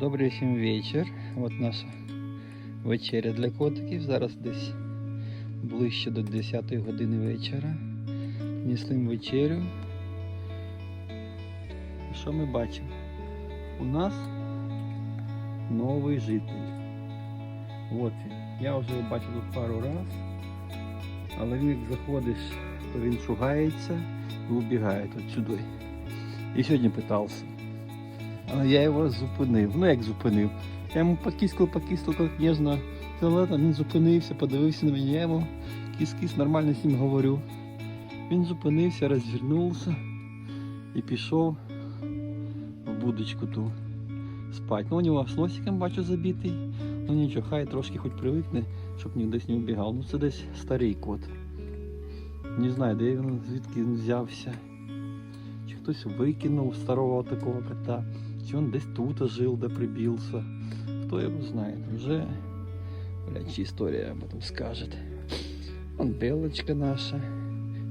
Добрий всім вечір. От наша вечеря для котиків. Зараз десь ближче до 10 години вечора. Несли вечерю. І що ми бачимо? У нас новий житель. От він. Я вже його бачив тут пару раз. Але він як заходиш, то він шугається і убігає тут сюди. І сьогодні питався. Але я його зупинив. Ну як зупинив? Я йому покискав, покискав, як ніжно. Фіолетом він зупинився, подивився на мене, я йому кис-кис, нормально з ним говорю. Він зупинився, розвернувся і пішов в будочку ту спать. Ну у нього з носиком бачу забитий. Ну нічого, хай трошки хоч привикне, щоб ні десь не убігав. Ну це десь старий кот. Не знаю, де він звідки він взявся. Чи хтось викинув старого такого кота, чи він десь тут жив, де прибився. Хто його знає, вже блядь, чи історія об этом скаже. Вон Белочка наша,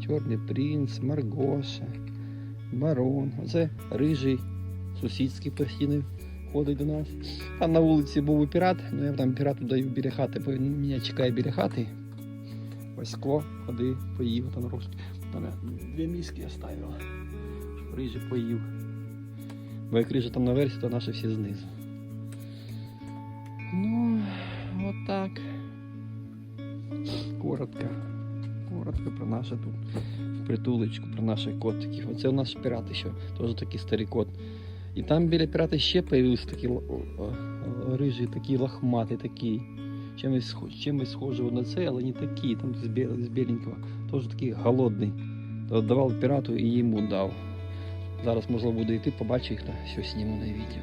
Чорний принц, Маргоша, Барон. Оце рижий, сусідський постійно ходить до нас. Там на вулиці був і пірат, ну я там пірату даю біля хати, бо він мене чекає біля хати. Ось скло, ходи, поїв там трошки. Там я дві миски оставив. Щоб рижий поїв. Бо як рижа там наверсі, то наші всі знизу. Ну, от так. Коротко. Коротко про наше тут притулечку, про наших котиків. Оце у нас пірати ще, теж такий старий кот. І там біля пірата ще появився такий рижий, такий лохматий, такий. Чимось, чимось схожий на це, але не такий, там з біленького. Теж такий голодний. То давав пірату і йому дав. Зараз можливо буде йти, побачу їх, все зніму на відео.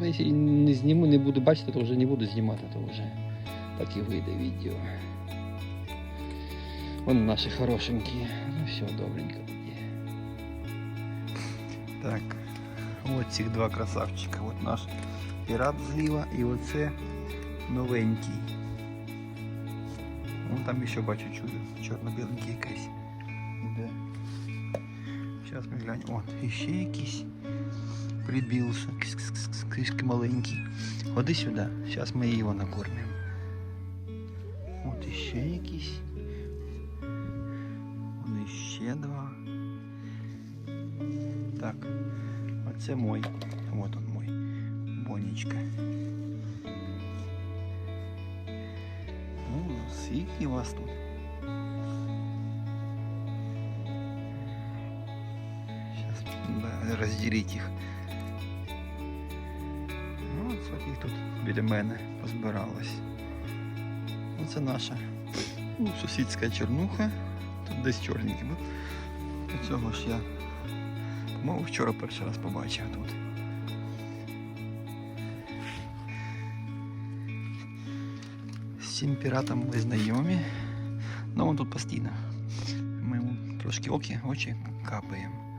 Ну, якщо не зніму, не буду бачити, то вже не буду знімати, то вже так і вийде відео. Вон наші хорошенькі. Ну все, добренько тоді. Так, от цих два красавчика. От наш пірат зліва і оце новенький. Вон там ще бачу чудо. Чорно-біленький якийсь. Іде. Зараз ми глянемо. От, іще якийсь прибився. Кис-кис-кис, Трішки маленький. Ходи сюди. Зараз ми його накормимо. От іще якийсь. Вон іще два. Так. Оце мой. Вот он мой. Бонечка. Ну, скільки вас тут. Розділіть їх. Ну, от скільки тут біля мене позбиралось. Оце наша ну, сусідська чорнуха. Тут десь чорненький був. Цього ж я Мов вчора перший раз побачив тут. З цим піратом ми знайомі. Ну він тут постійно. Ми йому трошки оки, очі капаємо.